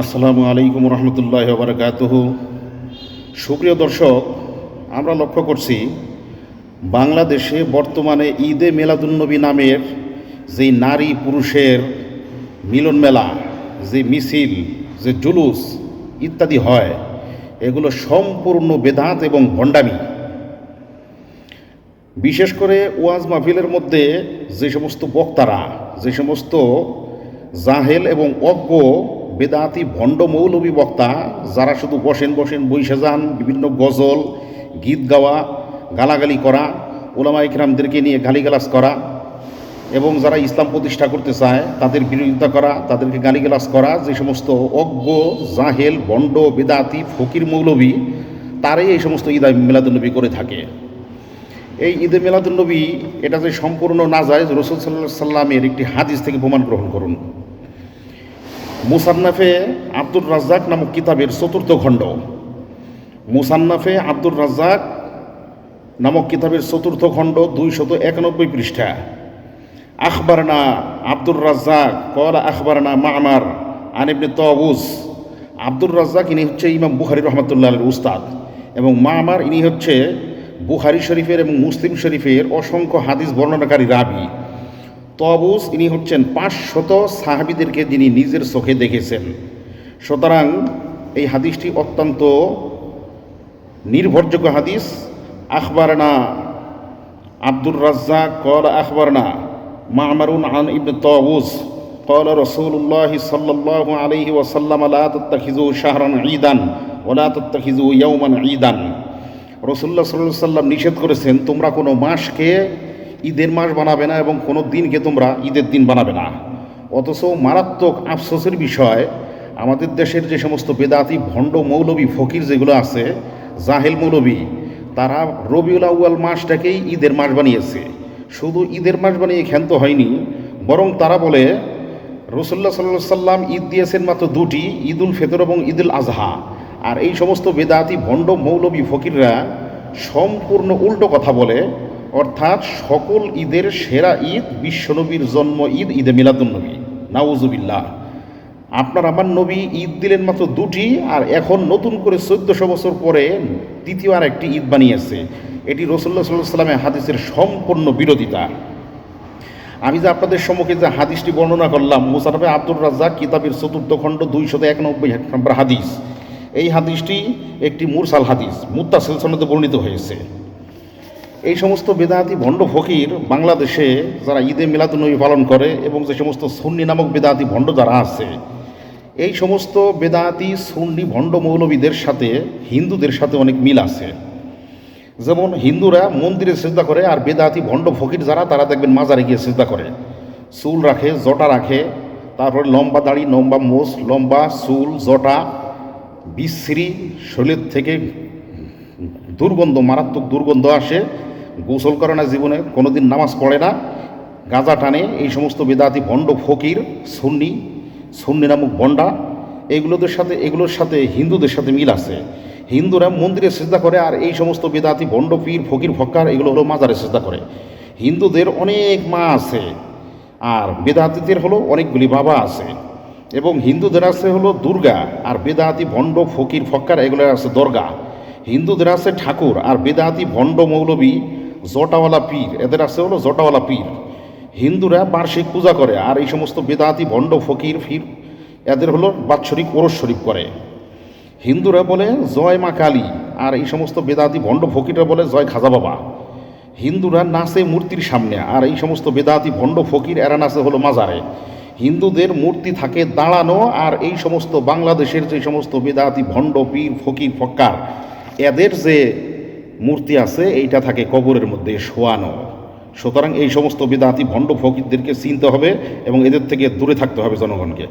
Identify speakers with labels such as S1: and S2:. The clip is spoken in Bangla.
S1: আসসালামু আলাইকুম রহমতুল্লাহ বারকাতহ। সুপ্রিয় দর্শক, আমরা লক্ষ্য করছি, বাংলাদেশে বর্তমানে ঈদে মেলাদুন্নবী নামের যে নারী পুরুষের মিলন মেলা, যে মিছিল, যে জুলুস ইত্যাদি হয়, এগুলো সম্পূর্ণ বেদাত এবং ভণ্ডামি। বিশেষ করে ওয়াজ মাহফিলের মধ্যে যে সমস্ত বক্তারা, যে সমস্ত জাহেল এবং অজ্ঞ বেদাতি ভণ্ড মৌলবী বক্তা, যারা শুধু বসেন বসেন বৈশে যান, বিভিন্ন গজল, গীত গাওয়া, গালাগালি করা ওলামা ইকরামদেরকে নিয়ে গালিগালাজ করা, এবং যারা ইসলাম প্রতিষ্ঠা করতে চায়, তাদের বিরোধিতা করা, তাদেরকে গালিগালাজ করা, যে সমস্ত অজ্ঞ, জাহেল বন্ড বেদাতি, ফকির মৌলবী, তারাই এই সমস্ত ঈদ মিলাদুলনবী করে থাকে। এই ঈদে মিলাদুলনবী এটা যে সম্পূর্ণ না যায়, রসুল সাল্লাহ সাল্লামের একটি হাদিস থেকে প্রমাণ গ্রহণ করুন। মুসান্নাফে আব্দুর রাজ্জাক নামক কিতাবের চতুর্থ খণ্ড। মুসান্নাফে আব্দুর রাজ্জাক নামক কিতাবের চতুর্থ খণ্ড দুইশত একানব্বই পৃষ্ঠা। আখবরনা আব্দুর রাজ্জাক কল আখবরনা মামার আনিবনে তবুজ আব্দুর রাজ্জাক ইনি হচ্ছে ইমাম বুখারি রহমতুল্লাহ উস্তাদ এবং মামার ইনি হচ্ছে বুখারি শরীফের এবং মুসলিম শরীফের অসংখ্য হাদিস বর্ণনাকারী রাবি। তবুস ইনি হচ্ছেন পাঁচশত সাহাবিদেরকে যিনি নিজের চোখে দেখেছেন সুতরাং এই হাদিসটি অত্যন্ত নির্ভরযোগ্য হাদিস আখবরনা আব্দুর রাজ্জাক কল আখবরনা মামারুন আন ইবনে তবুস قال رسول الله صلى الله عليه وسلم لا تتخذوا شهرا عيدا ولا تتخذوا يوما عيدا রসুল্লাহ সাল্লাহ সাল্লাম নিষেধ করেছেন তোমরা কোনো মাসকে ঈদের মাস বানাবে না এবং কোনো দিনকে তোমরা ঈদের দিন বানাবে না। অথচ মারাত্মক আফসোসের বিষয়, আমাদের দেশের যে সমস্ত বেদাতি, ভণ্ড মৌলবী, ফকির যেগুলো আছে, জাহেল মৌলবী, তারা রবিউল আউয়াল মাসটাকেই ঈদের মাস বানিয়েছে। শুধু ঈদের মাস বানিয়ে ক্ষান্ত হয়নি, বরং তারা বলে রসুল্লা সাল্লাহ সাল্লাম ঈদ দিয়েছেন মাত্র দুটি, ঈদুল ফেতর এবং ঈদুল আজহা। আর এই সমস্ত বেদাতি, ভণ্ড মৌলবী, ফকিররা সম্পূর্ণ উল্টো কথা বলে অর্থাৎ সকল ঈদের সেরা ঈদ বিশ্বনবীর জন্ম ঈদ, ঈদে মিলাদুন্নবী নাউজুবিল্লাহ আপনার আমার নবী ঈদ দিলেন মাত্র দুটি, আর এখন নতুন করে চোদ্দশো বছর পরে দ্বিতীয় আর একটি ঈদ বানিয়েছে। এটি রসুল্লাহ সাল্লাহ সাল্লামের হাদিসের সম্পূর্ণ বিরোধিতা। আমি যে আপনাদের সম্মুখে যে হাদিসটি বর্ণনা করলাম মুসারফে আব্দুর রাজ্জাক কিতাবের চতুর্থ খণ্ড দুইশত একানব্বই নম্বর হাদিস। এই হাদিসটি একটি মুরসাল হাদিস, মুত্তাসিল সনদে বর্ণিত হয়েছে। এই সমস্ত বেদাতি ভণ্ড ফকির বাংলাদেশে যারা ঈদে মিলাদুন্নবী পালন করে এবং যে সমস্ত সুন্নি নামক বেদাতি ভণ্ড যারা আছে, এই সমস্ত বেদাতি সুন্নি ভণ্ড মৌলবীদের সাথে, হিন্দুদের সাথে অনেক মিল আছে। যেমন হিন্দুরা মন্দিরে চেষ্টা করে আর বেদাতি ভণ্ড ফকির যারা, তারা দেখবেন মাজারে গিয়ে চেষ্টা করে। চুল রাখে, জটা রাখে, তারপরে লম্বা দাড়ি, লম্বা মোষ, লম্বা চুল, জটা, বিশ্রী, শরীর থেকে দুর্গন্ধ, মারাত্মক দুর্গন্ধ আসে। গোসল করে না জীবনে, কোনোদিন নামাজ পড়ে না, গাঁজা টানে, এই সমস্ত বেদাতি ভণ্ড ফকির, সুন্নি সুন্নি নামক বন্ডা, এগুলোদের সাথে, এগুলোর সাথে হিন্দুদের সাথে মিল আছে। হিন্দুরা মন্দিরে চেষ্টা করে আর এই সমস্ত বেদাতি ভণ্ড পীর, ফকির, ফক্কার, এগুলো হলো মাজারে চেষ্টা করে। হিন্দুদের অনেক মা আছে, আর বেদাতিদের হলো অনেকগুলি বাবা আছে। এবং হিন্দুদের আছে হলো দুর্গা, আর বেদাতি ভণ্ড, ফকির, ফক্কার এগুলো আছে দর্গা। হিন্দুদের আছে ঠাকুর, আর বেদাতি ভণ্ড মৌলবী জটাওয়ালা পীর, এদের আছে হলো জটাওয়ালা পীর। হিন্দুরা বার্ষিক পূজা করে আর এই সমস্ত বেদাতি, ভণ্ড, ফকির, ফির, এদের হলো বাৎসরিক ওরস শরীফ করে। হিন্দুরা বলে, জয় মা কালী। আর এই সমস্ত বেদাতি, ভণ্ড, ফকিররা বলে, জয় খাজা বাবা। হিন্দুরা নাচে মূর্তির সামনে, আর এই সমস্ত বেদাতি, ভণ্ড, ফকির, এরা নাচে হলো মাজারে। হিন্দুদের মূর্তি থাকে দাঁড়ানো, আর এই সমস্ত বাংলাদেশের যে সমস্ত বেদাতি, ভণ্ড, পীর, ফকির, ফক্কার, এদের যে মূর্তি আছে, এইটা থাকে কবরের মধ্যে শোয়ানো। সুতরাং এই সমস্ত বিদাতি ভণ্ড ফকিরদেরকে চিনতে হবে এবং এদের থেকে দূরে থাকতে হবে জনগণকে।